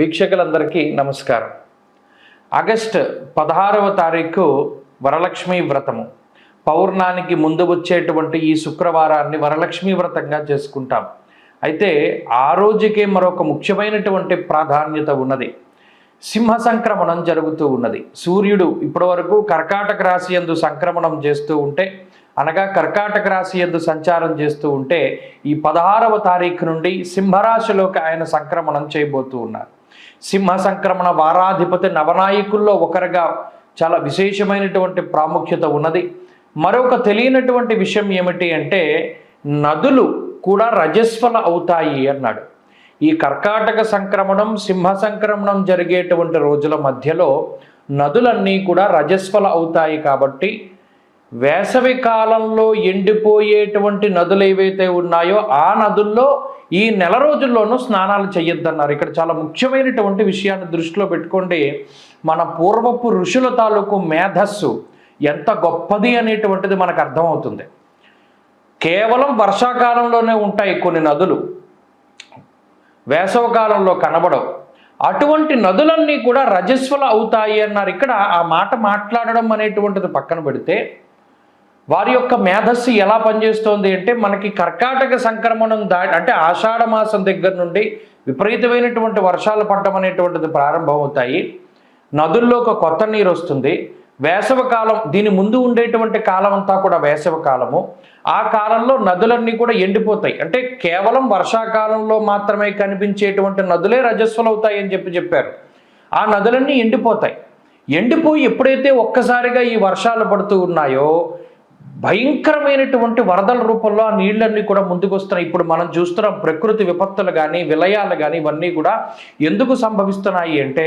వీక్షకులందరికీ నమస్కారం. ఆగస్ట్ పదహారవ తారీఖు వరలక్ష్మి వ్రతము. పౌర్ణానికి ముందు వచ్చేటువంటి ఈ శుక్రవారాన్ని వరలక్ష్మి వ్రతంగా చేసుకుంటాం. అయితే ఆ రోజుకే మరొక ముఖ్యమైనటువంటి ప్రాధాన్యత ఉన్నది. సింహ సంక్రమణం జరుగుతూ ఉన్నది. సూర్యుడు ఇప్పటివరకు కర్కాటక రాశి యందు సంక్రమణం చేస్తూ ఉంటే అనగా కర్కాటక రాశి యందు సంచారం చేస్తూ ఉంటే ఈ పదహారవ తారీఖు నుండి సింహరాశిలోకి ఆయన సంక్రమణం చేయబోతూ ఉన్నారు. సింహ సంక్రమణ వారాధిపతి నవనాయకుల్లో ఒకరుగా చాలా విశేషమైనటువంటి ప్రాముఖ్యత ఉన్నది. మరొక తెలియనటువంటి విషయం ఏమిటి అంటే నదులు కూడా రజస్వల అవుతాయి అన్నాడు. ఈ కర్కాటక సంక్రమణం సింహ సంక్రమణం జరిగేటువంటి రోజుల మధ్యలో నదులన్నీ కూడా రజస్వల అవుతాయి కాబట్టి వేసవి కాలంలో ఎండిపోయేటువంటి నదులు ఏవైతే ఉన్నాయో ఆ నదుల్లో ఈ నెల రోజుల్లోనూ స్నానాలు చేయొద్దన్నారు ఇక్కడ చాలా ముఖ్యమైనటువంటి విషయాన్ని దృష్టిలో పెట్టుకోండి. మన పూర్వపు ఋషుల తాలూకు మేధస్సు ఎంత గొప్పది అనేటువంటిది మనకు అర్థమవుతుంది. కేవలం వర్షాకాలంలోనే ఉంటాయి కొన్ని నదులు. వేసవకాలంలో కనబడవు. అటువంటి నదులన్నీ కూడా రజస్వలు అవుతాయి అన్నారు. ఇక్కడ ఆ మాట మాట్లాడడం అనేటువంటిది పక్కన పెడితే వారి యొక్క మేధస్సు ఎలా పనిచేస్తోంది అంటే మనకి కర్కాటక సంక్రమణం దా అంటే ఆషాఢ మాసం దగ్గర నుండి విపరీతమైనటువంటి వర్షాలు పడడం అనేటువంటిది ప్రారంభమవుతాయి. నదుల్లో ఒక కొత్త నీరు వస్తుంది. వేసవ కాలం దీని ముందు ఉండేటువంటి కాలం అంతా కూడా వేసవ కాలము. ఆ కాలంలో నదులన్నీ కూడా ఎండిపోతాయి. అంటే కేవలం వర్షాకాలంలో మాత్రమే కనిపించేటువంటి నదులే రజస్సులు అవుతాయి అని చెప్పి చెప్పారు. ఆ నదులన్నీ ఎండిపోతాయి. ఎండిపోయి ఎప్పుడైతే ఒక్కసారిగా ఈ వర్షాలు పడుతూ ఉన్నాయో భయంకరమైనటువంటి వరదల రూపంలో ఆ నీళ్ళన్నీ కూడా ముందుకు వస్తున్నాయి ఇప్పుడు మనం చూస్తున్న ప్రకృతి విపత్తులు కానీ విలయాలు కానీ ఇవన్నీ కూడా ఎందుకు సంభవిస్తున్నాయి అంటే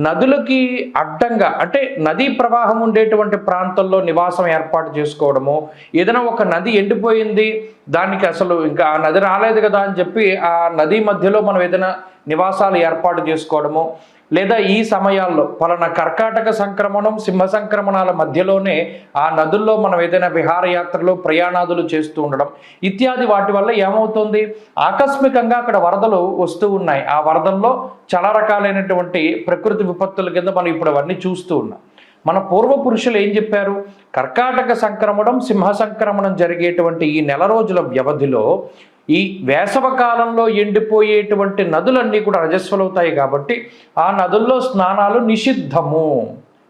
నదులకి అడ్డంగా అంటే నదీ ప్రవాహం ఉండేటువంటి ప్రాంతంలో నివాసం ఏర్పాటు చేసుకోవడము ఏదైనా ఒక నది ఎండిపోయింది దానికి అసలు ఇంకా ఆ నది రాలేదు కదా అని చెప్పి ఆ నది మధ్యలో మనం ఏదైనా నివాసాలు ఏర్పాటు చేసుకోవడము లేదా ఈ సమయాల్లో పలానా కర్కాటక సంక్రమణం సింహ సంక్రమణాల మధ్యలోనే ఆ నదుల్లో మనం ఏదైనా విహారయాత్రలు ప్రయాణాదులు చేస్తూ ఉండడం ఇత్యాది వాటి వల్ల ఏమవుతుంది? ఆకస్మికంగా అక్కడ వరదలు వస్తూ ఉన్నాయి. ఆ వరదల్లో చాలా రకాలైనటువంటి ప్రకృతి విపత్తుల కింద మనం ఇప్పుడు అవన్నీ చూస్తూ ఉన్నాం. మన పూర్వపురుషులు ఏం చెప్పారు? కర్కాటక సంక్రమణం సింహ సంక్రమణం జరిగేటువంటి ఈ నెల రోజుల వ్యవధిలో ఈ వేసవకాలంలో ఎండిపోయేటువంటి నదులన్నీ కూడా రజస్వలవుతాయి కాబట్టి ఆ నదుల్లో స్నానాలు నిషిద్ధము.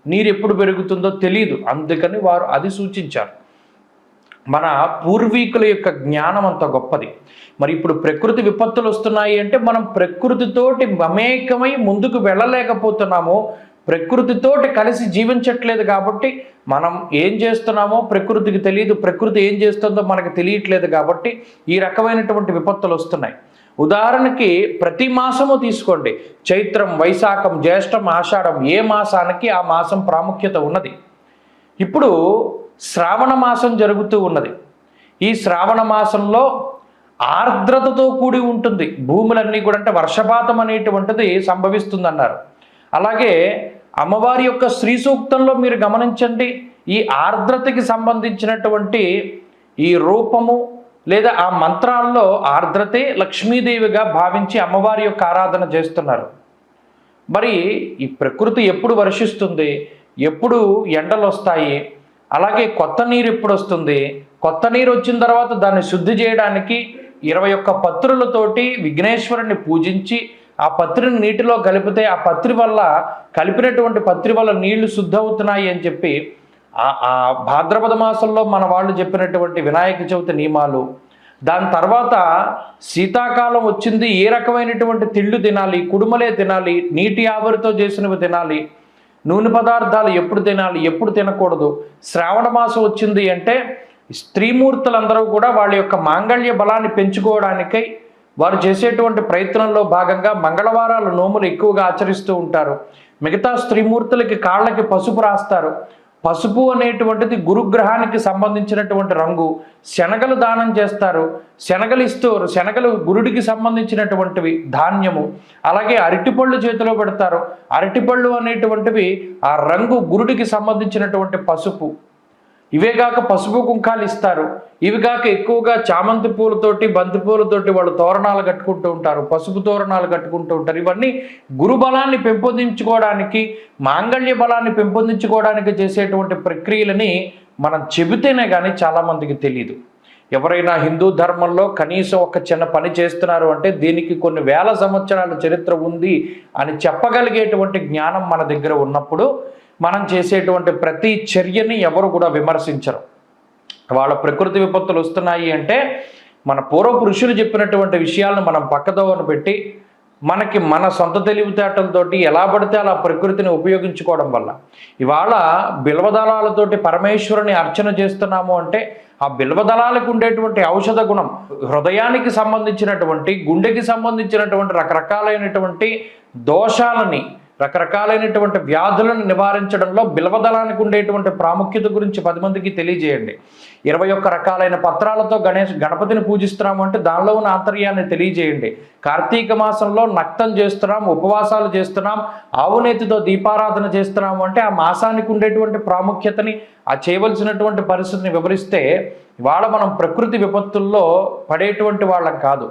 నీరు ఎప్పుడు పెరుగుతుందో తెలియదు అందుకని వారు అది సూచించారు. మన పూర్వీకుల యొక్క జ్ఞానం అంత గొప్పది. మరి ఇప్పుడు ప్రకృతి విపత్తులు వస్తున్నాయి అంటే మనం ప్రకృతితోటి మమేకమై ముందుకు వెళ్ళలేకపోతున్నాము. ప్రకృతితోటి కలిసి జీవించట్లేదు కాబట్టి మనం ఏం చేస్తున్నామో ప్రకృతికి తెలియదు ప్రకృతి ఏం చేస్తుందో మనకు తెలియట్లేదు కాబట్టి ఈ రకమైనటువంటి విపత్తులు వస్తున్నాయి. ఉదాహరణకి ప్రతి మాసము తీసుకోండి. చైత్రం వైశాఖం జ్యేష్టం ఆషాఢం ఏ మాసానికి ఆ మాసం ప్రాముఖ్యత ఉన్నది? ఇప్పుడు శ్రావణ మాసం జరుగుతూ ఉన్నది. ఈ శ్రావణ మాసంలో ఆర్ద్రతతో కూడి ఉంటుంది. భూములన్నీ కూడా అంటే వర్షపాతం అనేటువంటిది సంభవిస్తుందన్నారు. అలాగే అమ్మవారి యొక్క శ్రీ సూక్తంలో మీరు గమనించండి ఈ ఆర్ద్రతకి సంబంధించినటువంటి ఈ రూపము లేదా ఆ మంత్రాల్లో ఆర్ద్రతే లక్ష్మీదేవిగా భావించి అమ్మవారి యొక్క ఆరాధన చేస్తున్నారు. మరి ఈ ప్రకృతి ఎప్పుడు వర్షిస్తుంది? ఎప్పుడు ఎండలు వస్తాయి? అలాగే కొత్త నీరు ఎప్పుడు వస్తుంది? కొత్త నీరు వచ్చిన తర్వాత దాన్ని శుద్ధి చేయడానికి ఇరవై ఒక్క పత్రులతోటి విఘ్నేశ్వరుని పూజించి ఆ పత్రిని నీటిలో కలిపితే ఆ పత్రి వల్ల కలిపినటువంటి పత్రి వల్ల నీళ్ళు శుద్ధవుతున్నాయి అని చెప్పి ఆ- భాద్రపద మాసంలో మన వాళ్ళు చెప్పినటువంటి వినాయక చవితి నియమాలు. దాని తర్వాత శీతాకాలం వచ్చింది ఏ రకమైనటువంటి తిళ్ళు తినాలి కుడుమలే తినాలి నీటి ఆవిరితో చేసినవి తినాలి నూనె పదార్థాలు ఎప్పుడు తినాలి ఎప్పుడు తినకూడదు. శ్రావణ మాసం వచ్చింది అంటే స్త్రీమూర్తులందరూ కూడా వాళ్ళ యొక్క మాంగళ్య బలాన్ని పెంచుకోవడానికై వారు చేసేటువంటి ప్రయత్నంలో భాగంగా మంగళవారాలు నోములు ఎక్కువగా ఆచరిస్తూ ఉంటారు. మిగతా స్త్రీమూర్తులకి కాళ్ళకి పసుపు రాస్తారు. పసుపు అనేటువంటిది గురుగ్రహానికి సంబంధించినటువంటి రంగు. శనగలు దానం చేస్తారు. శనగలు ఇస్తూ శనగలు గురుడికి సంబంధించినటువంటివి ధాన్యము. అలాగే అరటిపళ్ళు చేతిలో పెడతారు. అరటిపళ్ళు అనేటువంటివి ఆ రంగు గురుడికి సంబంధించినటువంటి పసుపు. ఇవే కాక పసుపు కుంకాలు ఇస్తారు. ఇవి కాక ఎక్కువగా చామంతి పూలతోటి బంతి పూలతోటి వాళ్ళు తోరణాలు కట్టుకుంటూ ఉంటారు పసుపు తోరణాలు కట్టుకుంటూ ఉంటారు. ఇవన్నీ గురు బలాన్ని పెంపొందించుకోవడానికి మాంగళ్య బలాన్ని పెంపొందించుకోవడానికి చేసేటువంటి ప్రక్రియలని మనం చెబితేనే కానీ చాలామందికి తెలియదు ఎవరైనా హిందూ ధర్మంలో కనీసం ఒక చిన్న పని చేస్తున్నారు అంటే దీనికి కొన్ని వేల సంవత్సరాల చరిత్ర ఉంది అని చెప్పగలిగేటువంటి జ్ఞానం మన దగ్గర ఉన్నప్పుడు మనం చేసేటువంటి ప్రతి చర్యని ఎవరు కూడా విమర్శించరు. వాళ్ళ ప్రకృతి విపత్తులు వస్తున్నాయి అంటే మన పూర్వ పురుషులు చెప్పినటువంటి విషయాలను మనం పక్కదోవను పెట్టి మనకి మన సొంత తెలివితేటలతోటి ఎలా పడితే అలా ప్రకృతిని ఉపయోగించుకోవడం వల్ల. ఇవాళ బిల్వదళాలతోటి పరమేశ్వరుని అర్చన చేస్తున్నాము అంటే ఆ బిల్వదళాలకు ఉండేటువంటి ఔషధ గుణం హృదయానికి సంబంధించినటువంటి గుండెకి సంబంధించినటువంటి రకరకాలైనటువంటి దోషాలని రకరకాలైనటువంటి వ్యాధులను నివారించడంలో బిల్వదళానికి ఉండేటువంటి ప్రాముఖ్యత గురించి పది మందికి తెలియజేయండి. ఇరవై ఒక్క రకాలైన పత్రాలతో గణేష్ గణపతిని పూజిస్తున్నాము అంటే దానిలో ఉన్న ఆంతర్యాన్ని తెలియజేయండి. కార్తీక మాసంలో నక్తం చేస్తున్నాం ఉపవాసాలు చేస్తున్నాం ఆవునేతితో దీపారాధన చేస్తున్నాము అంటే ఆ మాసానికి ఉండేటువంటి ప్రాముఖ్యతని ఆ చేయవలసినటువంటి పరిస్థితిని వివరిస్తే వాళ్ళ మనం ప్రకృతి విపత్తుల్లో పడేటువంటి వాళ్ళం కాదు.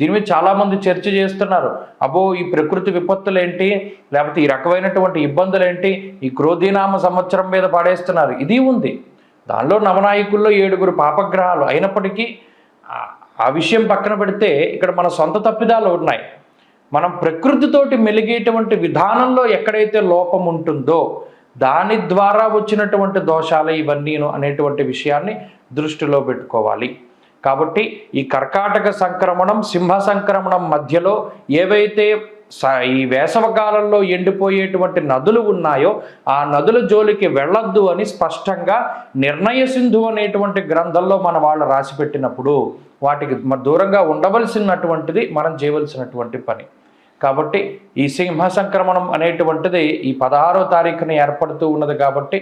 దీని మీద చాలామంది చర్చ చేస్తున్నారు. అబ్బో ఈ ప్రకృతి విపత్తులు ఏంటి? లేకపోతే ఈ రకమైనటువంటి ఇబ్బందులు ఏంటి? ఈ క్రోధీనామ సంవత్సరం మీద పాడేస్తున్నారు. ఇది ఉంది. దానిలో నవనాయకుల్లో ఏడుగురు పాపగ్రహాలు అయినప్పటికీ ఆ- ఆ విషయం పక్కన పెడితే ఇక్కడ మన సొంత తప్పిదాలు ఉన్నాయి. మనం ప్రకృతితోటి మెలిగేటువంటి విధానంలో ఎక్కడైతే లోపం ఉంటుందో దాని ద్వారా వచ్చినటువంటి దోషాలు ఇవన్నీను అనేటువంటి విషయాన్ని దృష్టిలో పెట్టుకోవాలి. కాబట్టి ఈ కర్కాటక సంక్రమణం సింహ సంక్రమణం మధ్యలో ఏవైతే స- ఈ వేసవకాలంలో ఎండిపోయేటువంటి నదులు ఉన్నాయో ఆ నదుల జోలికి వెళ్ళొద్దు అని స్పష్టంగా నిర్ణయ సింధు అనేటువంటి గ్రంథంలో మన వాళ్ళు రాసిపెట్టినప్పుడు వాటికి దూరంగా ఉండవలసినటువంటిది మనం చేయవలసినటువంటి పని. కాబట్టి ఈ సింహ సంక్రమణం అనేటువంటిది ఈ పదహారో తారీఖున ఏర్పడుతూ ఉన్నది కాబట్టి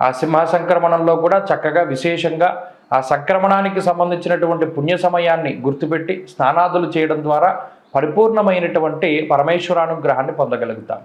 ఆ సింహ సంక్రమణంలో కూడా చక్కగా విశేషంగా ఆ సంక్రమణానికి సంబంధించినటువంటి పుణ్య సమయాన్ని గుర్తుపెట్టి స్నానాదులు చేయడం ద్వారా పరిపూర్ణమైనటువంటి పరమేశ్వరానుగ్రహాన్ని పొందగలుగుతాం.